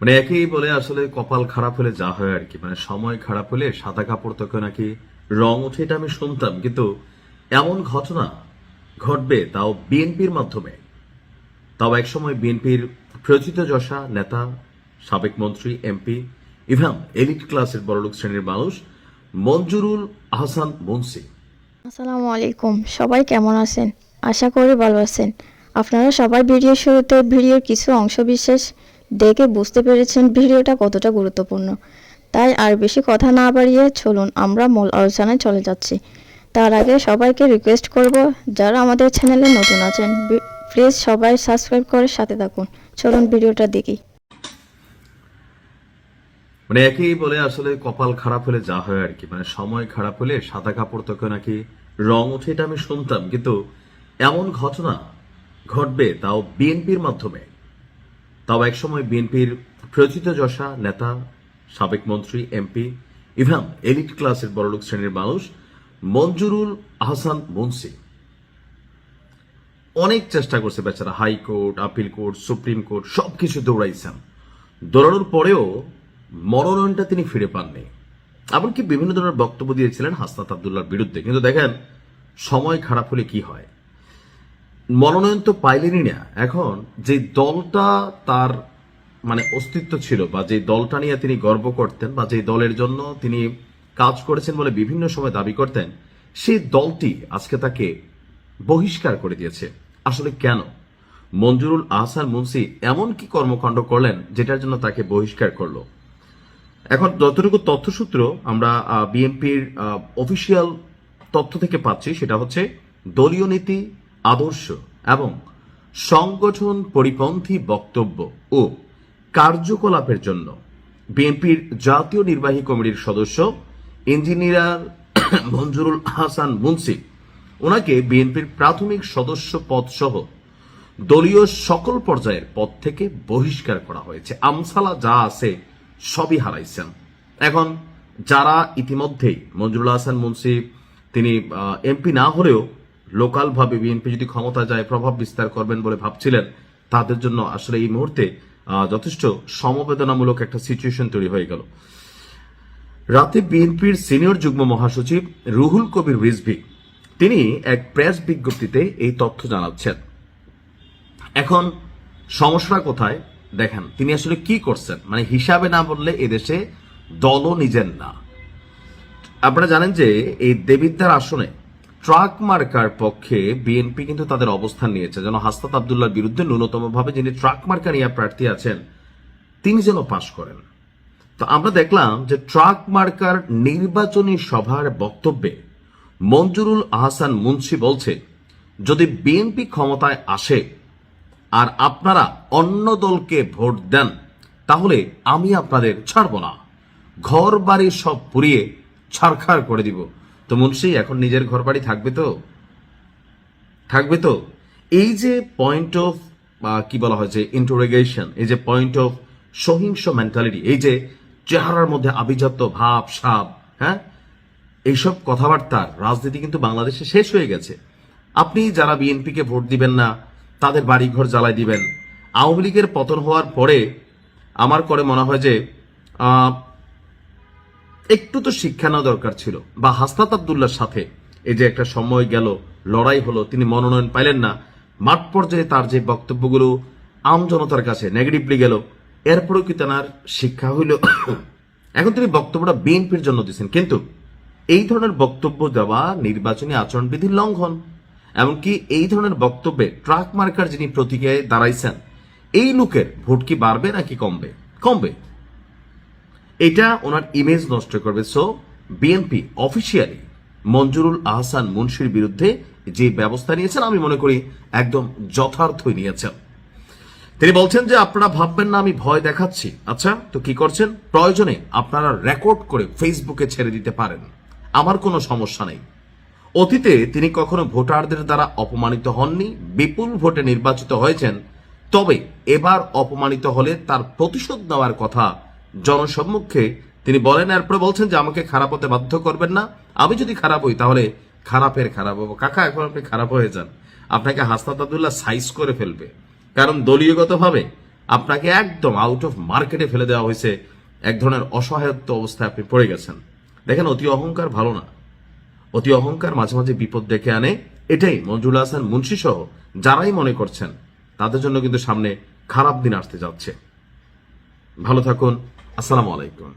মানে একই বলে আসলে কপাল খারাপ হলে যা হয় আর কি। মানে সময় খারাপ হলে সাদা কাপড় তোকে নাকি রং ওঠে এটা আমি শুনতাম। কিন্তু এমন ঘটনা ঘটবে তাও বিএনপির মাধ্যমে। তাও একসময় বিএনপির প্রচিত যশা, নেতা, সাবেক মন্ত্রী, এমপি, ইভাম, এলিট ক্লাসের বড়লোক শ্রেণির মানুষ মঞ্জুরুল আহসান মুন্সি। আসসালামু আলাইকুম। সবাই কেমন আছেন? আশা করি ভালো আছেন। আপনারা সবাই ভিডিও শুরুতে ভিডিওর কিছু অংশ বিশেষ দেখে বুঝতে পেরেছেন ভিডিওটা কতটা গুরুত্বপূর্ণ। তাই আর বেশি কথা না বাড়িয়ে চলুন আমরা মূল আলোচনায় চলে যাচ্ছি। তার আগে সবাইকে রিকোয়েস্ট করব, যারা আমাদের চ্যানেলে নতুন আছেন প্লিজ সবাই সাবস্ক্রাইব করে সাথে থাকুন। চলুন ভিডিওটা দেখি। মানে একই বলে আসলে কপাল খারাপ হলে যা হয় আর কি মানে সময় খারাপ হলে সাদা কাপড় তোকে নাকি রং ওঠে এটা আমি শুনতাম, কিন্তু এমন ঘটনা ঘটবে তাও বিএনপির মাধ্যমে। তাও একসময় বিএনপির প্রচিত যশা নেতা, সাবেক মন্ত্রী, এমপি, ইভাম, এলিট ক্লাসের বড়লোক শ্রেণির মানুষ, মঞ্জুরুল আহসান মুন্সি। অনেক চেষ্টা করছে বেচারা, high court, appeal court, supreme court, সবকিছু দৌড়াইছেন। দৌড়ানোর পরেও মনোনয়নটা তিনি ফিরে পাননি। এমনকি বিভিন্ন ধরনের বক্তব্য দিয়েছিলেন হাসনাত আবদুল্লার বিরুদ্ধে। কিন্তু দেখেন, সময় খারাপ হলে কি হয়? মনোনয়ন তো পাইলেনই না। এখন যে দলটা তার মানে অস্তিত্ব ছিল বা যে দলটা নিয়ে তিনি গর্ব করতেন বা যে দলের জন্য তিনি কাজ করেছেন বলে বিভিন্ন সময় দাবি করতেন সেই দলটি আজকে তাকে বহিষ্কার করে দিয়েছে। আসলে কেন? মঞ্জুরুল আহসান মুন্সি এমন কি কর্মকাণ্ড করলেন যেটার জন্য তাকে বহিষ্কার করল? এখন যতটুকু তথ্যসূত্র আমরা বিএনপির অফিসিয়াল তথ্য থেকে পাচ্ছি সেটা হচ্ছে দলীয় নীতি আদর্শ এবং সংগঠন পরিপন্থী বক্তব্য ও কার্যকলাপের জন্য বিএনপির জাতীয় নির্বাহী কমিটির সদস্য ইঞ্জিনিয়ার মঞ্জুরুল হাসান মুন্সি। ওনাকে বিএনপির প্রাথমিক সদস্য পদ সহ দলীয় সকল পর্যায়ের পদ থেকে বহিষ্কার করা হয়েছে। আমসালা যা আছে সবই হারাইছেন। এখন যারা ইতিমধ্যেই মঞ্জুরুল হাসান মুন্সি, তিনি এমপি না হলেও লোকালভাবে বিএনপি যদি ক্ষমতা যায়, প্রভাব বিস্তার করবেন বলে ভাবছিলেন, তাদের জন্য আসলে এই মুহূর্তে যথেষ্ট সমবেদনামূলক একটা সিচুয়েশন তৈরি হয়ে গেল। রাতে বিএনপির সিনিয়র যুগ্ম মহাসচিব রুহুল কবির রিজভি, তিনি এক প্রেস বিজ্ঞপ্তিতে এই তথ্য জানাচ্ছেন। এখন সমস্যাটা কোথায়? দেখেন, তিনি আসলে কি করছেন? মানে হিসাবে না বললে এদেশে দলও নিজের না। আপনারা জানেন যে এই দেবিদ্যার আসনে ট্রাক মার্কার পক্ষে বিএনপি কিন্তু তাদের অবস্থান নিয়েছে। যেন হাস্তাত আবদুল্লার বিরুদ্ধে ন্যূনতম ভাবে যিনি ট্রাক মার্কার নিয়ে প্রার্থী আছেন, তিনি যেন পাশ করেন। তো আমরা দেখলাম যে ট্রাক মার্কার নির্বাচনী সভার বক্তব্যে মঞ্জুরুল আহসান মুন্সি বলছে, যদি বিএনপি ক্ষমতায় আসে আর আপনারা অন্য দলকে ভোট দেন, তাহলে আমি আপনাদের ছাড়ব না। ঘর বাড়ি সব পুড়িয়ে ছাড়খাড় করে দিব। তো মুন্সি, এখন নিজের ঘর বাড়ি থাকবে তো? থাকবে তো? এই যে পয়েন্ট অফ কি বলা হয় যে ইন্টারোগেশন এই যে পয়েন্ট অফ সহিংস মেন্টালিটি এই যে চেহারার মধ্যে আভিজাত্য ভাব সাপ হ্যাঁ? এইসব কথাবার্তার রাজনীতি কিন্তু বাংলাদেশে শেষ হয়ে গেছে। আপনি যারা বিএনপিকে ভোট দিবেন না, তাদের বাড়িঘর জ্বালাই দিবেন। আওয়ামী লীগের পতন হওয়ার পরে আমার করে মনে হয় যে একটু তো শিক্ষা নেওয়া দরকার ছিল। বা হাসনাত আবদুল্লার সাথে। এই যে একটা সময় গেল, লড়াই হলো, তিনি মনোনয়ন পাইলেন না। মাঠ পর্যায়ে তার যে বক্তব্যগুলো আম জনতার কাছে নেগেটিভলি গেল, এরপরেও কি তেনার শিক্ষা হইল? এখন তিনি বক্তব্যটা বিএনপির জন্য দিচ্ছেন কিন্তু এই ধরনের বক্তব্য দেওয়া নির্বাচনী আচরণবিধির লঙ্ঘন, এমনকি এই ধরনের বক্তব্যে ট্রাক মার্কার যিনি প্রতীকে দাঁড়াইছেন, এই লোকের ভোট কি বাড়বে নাকি কমবে? কমবে। এটা ওনার ইমেজ নষ্ট করবে। So BNP officially Manjurul Ahsan মুন্সির বিরুদ্ধে যে ব্যবস্থা নিয়েছেন, আমি মনে করি একদম যথার্থই নিয়েছেন। তিনি বলছেন যে, আপনারা ভাববেন না, আমি ভয় দেখাচ্ছি। আচ্ছা তো কি করছেন? প্রয়োজনে আপনারা রেকর্ড করে ফেসবুকে ছেড়ে দিতে পারেন। আমার কোনো সমস্যা নেই। অতীতে তিনি কখনো ভোটারদের দ্বারা অপমানিত হননি, বিপুল ভোটে নির্বাচিত হয়েছেন, তবে এবার অপমানিত হলে তার প্রতিশোধ নেওয়ার কথা জনসম্মুখে তিনি বলেন, এরপরে বলছেন যে, আমাকে খারাপ হতে বাধ্য করবেন না। আমি যদি খারাপ হই, তাহলে খারাপের খারাপ হব। কাকা, এখন আপনি খারাপ হয়ে যান। আপনাকে হাসনাত আবদুল্লাহ সাইজ করে ফেলবে। কারণ দলীয়গতভাবে আপনাকে একদম আউট অফ মার্কেটে ফেলে দেওয়া হয়েছে। এক ধরনের অসহায়ত্ব অবস্থায় আপনি পড়ে গেছেন। দেখেন, অতি অহংকার ভালো না। অতি অহংকার মাঝে মাঝে বিপদ ডেকে আনে। এটাই মঞ্জুল হাসান, মুন্সি সহ যারাই মনে করছেন, তাদের জন্য কিন্তু সামনে খারাপ দিন আসতে যাচ্ছে। ভালো থাকুন। আসসালামু আলাইকুম।